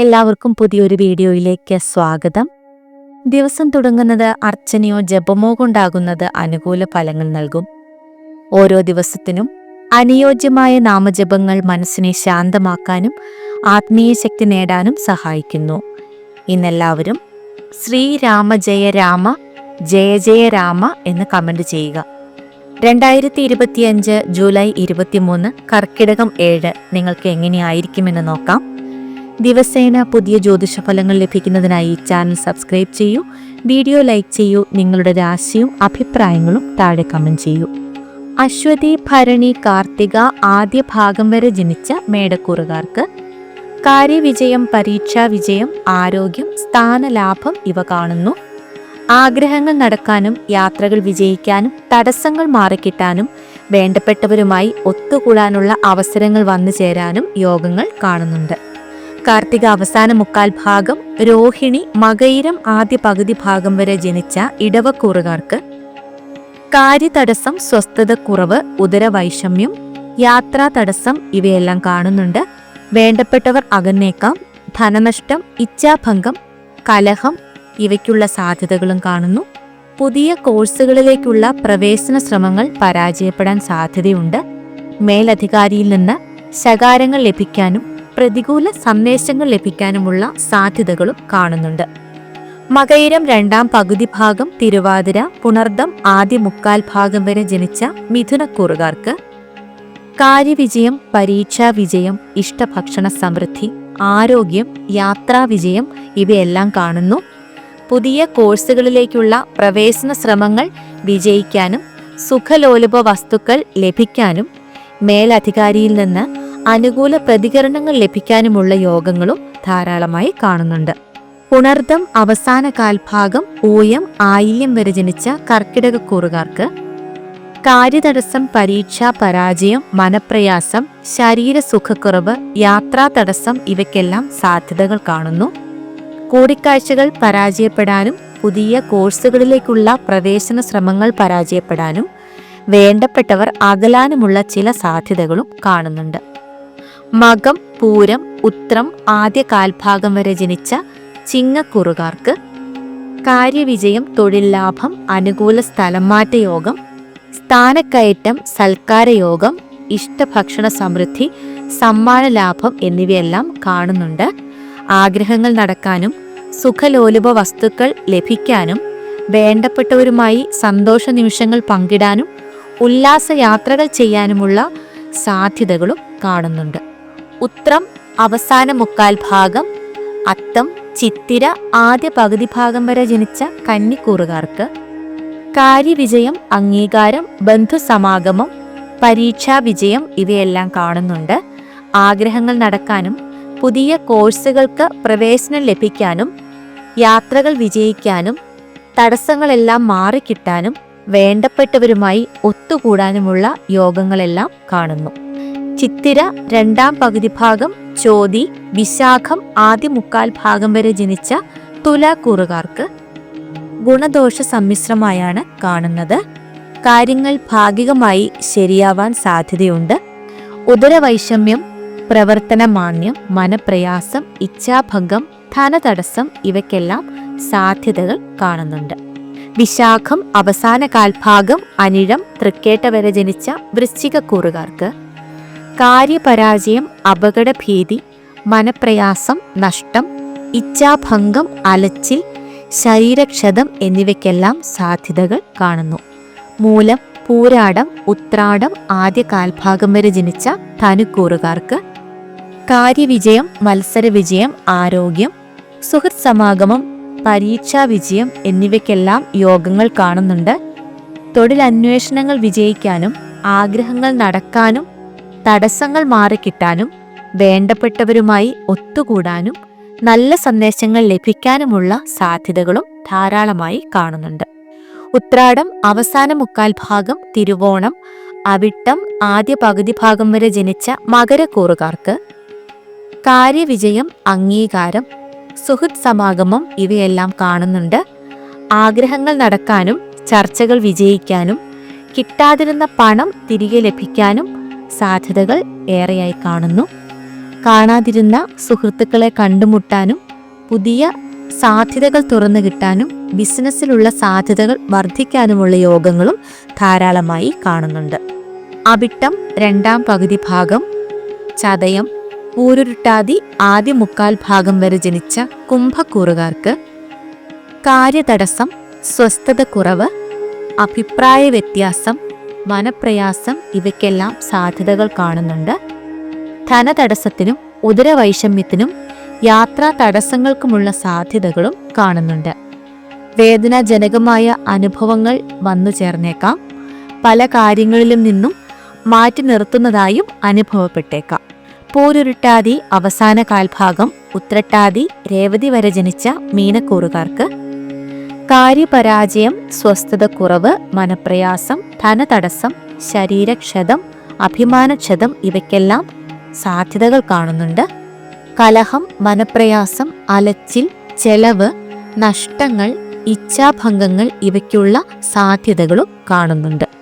എല്ലാവർക്കും പുതിയൊരു വീഡിയോയിലേക്ക് സ്വാഗതം. ദിവസം തുടങ്ങുന്നത് അർച്ചനയോ ജപമോ കൊണ്ടാകുന്നത് അനുകൂല ഫലങ്ങൾ നൽകും. ഓരോ ദിവസത്തിനും അനുയോജ്യമായ നാമജപങ്ങൾ മനസ്സിനെ ശാന്തമാക്കാനും ആത്മീയ ശക്തി നേടാനും സഹായിക്കുന്നു. ഇന്നെല്ലാവരും ശ്രീരാമ ജയ രാമ ജയ ജയ രാമ എന്ന് കമന്റ് ചെയ്യുക. രണ്ടായിരത്തി ഇരുപത്തിയഞ്ച് ജൂലൈ ഇരുപത്തിമൂന്ന് കർക്കിടകം ഏഴ് നിങ്ങൾക്ക് എങ്ങനെയായിരിക്കുമെന്ന് നോക്കാം. ദിവസേന പുതിയ ജ്യോതിഷ ഫലങ്ങൾ ലഭിക്കുന്നതിനായി ചാനൽ സബ്സ്ക്രൈബ് ചെയ്യൂ വീഡിയോ ലൈക്ക് ചെയ്യൂ നിങ്ങളുടെ രാശിയും അഭിപ്രായങ്ങളും താഴെ കമന്റ് ചെയ്യൂ. അശ്വതി ഭരണി കാർത്തിക ആദ്യ ഭാഗം വരെ ജനിച്ച മേടക്കൂറുകാർക്ക് കാര്യവിജയം പരീക്ഷാ വിജയം ആരോഗ്യം സ്ഥാനലാഭം ഇവ കാണുന്നു. ആഗ്രഹങ്ങൾ നടക്കാനും യാത്രകൾ വിജയിക്കാനും തടസ്സങ്ങൾ മാറിക്കിട്ടാനും വേണ്ടപ്പെട്ടവരുമായി ഒത്തുകൂടാനുള്ള അവസരങ്ങൾ വന്നു ചേരാനും യോഗങ്ങൾ കാണുന്നുണ്ട്. കാർത്തിക അവസാന മുക്കാൽ ഭാഗം രോഹിണി മകയിരം ആദ്യ പകുതി ഭാഗം വരെ ജനിച്ച ഇടവക്കൂറുകാർക്ക് കാര്യതടസ്സം സ്വസ്ഥതക്കുറവ് ഉദരവൈഷമ്യം യാത്രാ തടസ്സം ഇവയെല്ലാം കാണുന്നുണ്ട്. വേണ്ടപ്പെട്ടവർ അകന്നേക്കാം. ധനനഷ്ടം ഇച്ഛാഭംഗം കലഹം ഇവയ്ക്കുള്ള സാധ്യതകളും കാണുന്നു. പുതിയ കോഴ്സുകളിലേക്കുള്ള പ്രവേശന ശ്രമങ്ങൾ പരാജയപ്പെടാൻ സാധ്യതയുണ്ട്. മേലധികാരിയിൽ നിന്ന് ശകാരങ്ങൾ ലഭിക്കാനും പ്രതികൂല സന്ദേശങ്ങൾ ലഭിക്കാനുമുള്ള സാധ്യതകളും കാണുന്നുണ്ട്. മകയിരം രണ്ടാം പകുതി ഭാഗം തിരുവാതിര പുണർദം ആദ്യ മുക്കാൽ ഭാഗം വരെ ജനിച്ച മിഥുനക്കൂറുകാർക്ക് കാര്യവിജയം പരീക്ഷാ വിജയം ഇഷ്ടഭക്ഷണ സമൃദ്ധി ആരോഗ്യം യാത്രാ വിജയം ഇവയെല്ലാം കാണുന്നു. പുതിയ കോഴ്സുകളിലേക്കുള്ള പ്രവേശന ശ്രമങ്ങൾ വിജയിക്കാനും സുഖലോലുപ വസ്തുക്കൾ ലഭിക്കാനും മേലധികാരിയിൽ നിന്ന് അനുകൂല പ്രതികരണങ്ങൾ ലഭിക്കാനുമുള്ള യോഗങ്ങളും ധാരാളമായി കാണുന്നുണ്ട്. പുണർദം അവസാന കാൽഭാഗം ഊയം ആയില്യം വരെ ജനിച്ച കർക്കിടകക്കൂറുകാർക്ക് കാര്യതടസ്സം പരീക്ഷ പരാജയം മനപ്രയാസം ശരീരസുഖക്കുറവ് യാത്രാ തടസ്സം ഇവയ്ക്കെല്ലാം സാധ്യതകൾ കാണുന്നു. കൂടിക്കാഴ്ചകൾ പരാജയപ്പെടാനും പുതിയ കോഴ്സുകളിലേക്കുള്ള പ്രവേശന ശ്രമങ്ങൾ പരാജയപ്പെടാനും വേണ്ടപ്പെട്ടവർ അകലാനുമുള്ള ചില സാധ്യതകളും കാണുന്നുണ്ട്. മകം പൂരം ഉത്രം ആദ്യ കാൽഭാഗം വരെ ജനിച്ച ചിങ്ങക്കുറുകാർക്ക് കാര്യവിജയം തൊഴിൽ ലാഭം അനുകൂല സ്ഥലം മാറ്റ യോഗം സ്ഥാനക്കയറ്റം സൽക്കാരയോഗം ഇഷ്ടഭക്ഷണ സമൃദ്ധി സമ്മാന ലാഭം എന്നിവയെല്ലാം കാണുന്നുണ്ട്. ആഗ്രഹങ്ങൾ നടക്കാനും സുഖലോലുപ വസ്തുക്കൾ ലഭിക്കാനും വേണ്ടപ്പെട്ടവരുമായി സന്തോഷ നിമിഷങ്ങൾ പങ്കിടാനും ഉല്ലാസ യാത്രകൾ ചെയ്യാനുമുള്ള സാധ്യതകളും കാണുന്നുണ്ട്. ഉത്രം അവസാന മുക്കാൽ ഭാഗം അത്തം ചിത്തിര ആദ്യ പകുതി ഭാഗം വരെ ജനിച്ച കന്നിക്കൂറുകാർക്ക്. കാര്യവിജയം അംഗീകാരം ബന്ധുസമാഗമം പരീക്ഷാ വിജയം ഇവയെല്ലാം കാണുന്നുണ്ട്. ആഗ്രഹങ്ങൾ നടക്കാനും പുതിയ കോഴ്സുകൾക്ക് പ്രവേശനം ലഭിക്കാനും യാത്രകൾ വിജയിക്കാനും തടസ്സങ്ങളെല്ലാം മാറിക്കിട്ടാനും വേണ്ടപ്പെട്ടവരുമായി ഒത്തുകൂടാനുമുള്ള യോഗങ്ങളെല്ലാം കാണുന്നു. ചിത്തിര രണ്ടാം പകുതി ഭാഗം ചോതി വിശാഖം ആദ്യ മുക്കാൽ ഭാഗം വരെ ജനിച്ച തുലാക്കൂറുകാർക്ക് ഗുണദോഷ സമ്മിശ്രമായാണ് കാണുന്നത്. കാര്യങ്ങൾ ഭാഗികമായി ശരിയാവാൻ സാധ്യതയുണ്ട്. ഉദരവൈഷമ്യം പ്രവർത്തനമാന്യം മനപ്രയാസം ഇച്ഛാഭംഗം ധനതടസ്സം ഇവയ്ക്കെല്ലാം സാധ്യതകൾ കാണുന്നുണ്ട്. വിശാഖം അവസാന കാൽഭാഗം അനിഴം തൃക്കേട്ട വരെ ജനിച്ച വൃശ്ചികക്കൂറുകാർക്ക് കാര്യപരാജയം അപകടഭീതി മനപ്രയാസം നഷ്ടം ഇച്ഛാഭംഗം അലച്ചിൽ ശരീരക്ഷതം എന്നിവയ്ക്കെല്ലാം സാധ്യതകൾ കാണുന്നു. മൂലം പൂരാടം ഉത്രാടം ആദ്യ കാൽഭാഗം വരെ ജനിച്ച ധനുക്കൂറുകാർക്ക് കാര്യവിജയം മത്സരവിജയം ആരോഗ്യം സുഹൃത് സമാഗമം പരീക്ഷാ വിജയം എന്നിവയ്ക്കെല്ലാം യോഗങ്ങൾ കാണുന്നുണ്ട്. തൊഴിലന്വേഷണങ്ങൾ വിജയിക്കാനും ആഗ്രഹങ്ങൾ നടക്കാനും തടസ്സങ്ങൾ മാറിക്കിട്ടാനും വേണ്ടപ്പെട്ടവരുമായി ഒത്തുകൂടാനും നല്ല സന്ദേശങ്ങൾ ലഭിക്കാനുമുള്ള സാധ്യതകളും ധാരാളമായി കാണുന്നുണ്ട്. ഉത്രാടം അവസാന മുക്കാൽ ഭാഗം തിരുവോണം അവിട്ടം ആദ്യ പകുതി ഭാഗം വരെ ജനിച്ച മകരക്കൂറുകാർക്ക് കാര്യവിജയം അംഗീകാരം സുഹൃത് സമാഗമം ഇവയെല്ലാം കാണുന്നുണ്ട്. ആഗ്രഹങ്ങൾ നടക്കാനും ചർച്ചകൾ വിജയിക്കാനും കിട്ടാതിരുന്ന പണം തിരികെ ലഭിക്കാനും സാധ്യതകൾ ഏറെയായി കാണുന്നു. കാണാതിരുന്ന സുഹൃത്തുക്കളെ കണ്ടുമുട്ടാനും പുതിയ സാധ്യതകൾ തുറന്നു കിട്ടാനും ബിസിനസ്സിലുള്ള സാധ്യതകൾ വർദ്ധിക്കാനുമുള്ള യോഗങ്ങളും ധാരാളമായി കാണുന്നുണ്ട്. അവിട്ടം രണ്ടാം പകുതി ഭാഗം. ചതയം പൂരുരുട്ടാതി ആദ്യ മുക്കാൽ ഭാഗം വരെ ജനിച്ച കുംഭക്കൂറുകാർക്ക്. കാര്യതടസ്സം സ്വസ്ഥത കുറവ് അഭിപ്രായ വ്യത്യാസം മനപ്രയാസം ഇവയ്ക്കെല്ലാം സാധ്യതകൾ കാണുന്നുണ്ട്. ധനതടസ്സത്തിനും ഉദരവൈഷമ്യത്തിനും യാത്രാ തടസ്സങ്ങൾക്കുമുള്ള സാധ്യതകളും കാണുന്നുണ്ട്. വേദനാജനകമായ അനുഭവങ്ങൾ വന്നു ചേർന്നേക്കാം. പല കാര്യങ്ങളിലും നിന്നും മാറ്റി നിർത്തുന്നതായും അനുഭവപ്പെട്ടേക്കാം. പോരുരുട്ടാതി അവസാന കാൽഭാഗം ഉത്രട്ടാതി രേവതി വരെ ജനിച്ച മീനക്കൂറുകാർക്ക് കാര്യപരാജയം സ്വസ്ഥതക്കുറവ് മനപ്രയാസം ധനതടസ്സം ശരീരക്ഷതം അഭിമാനക്ഷതം ഇവയ്ക്കെല്ലാം സാധ്യതകൾ കാണുന്നുണ്ട്. കലഹം മനപ്രയാസം അലച്ചിൽ ചെലവ് നഷ്ടങ്ങൾ ഇച്ഛാഭംഗങ്ങൾ ഇവയ്ക്കുള്ള സാധ്യതകളും കാണുന്നുണ്ട്.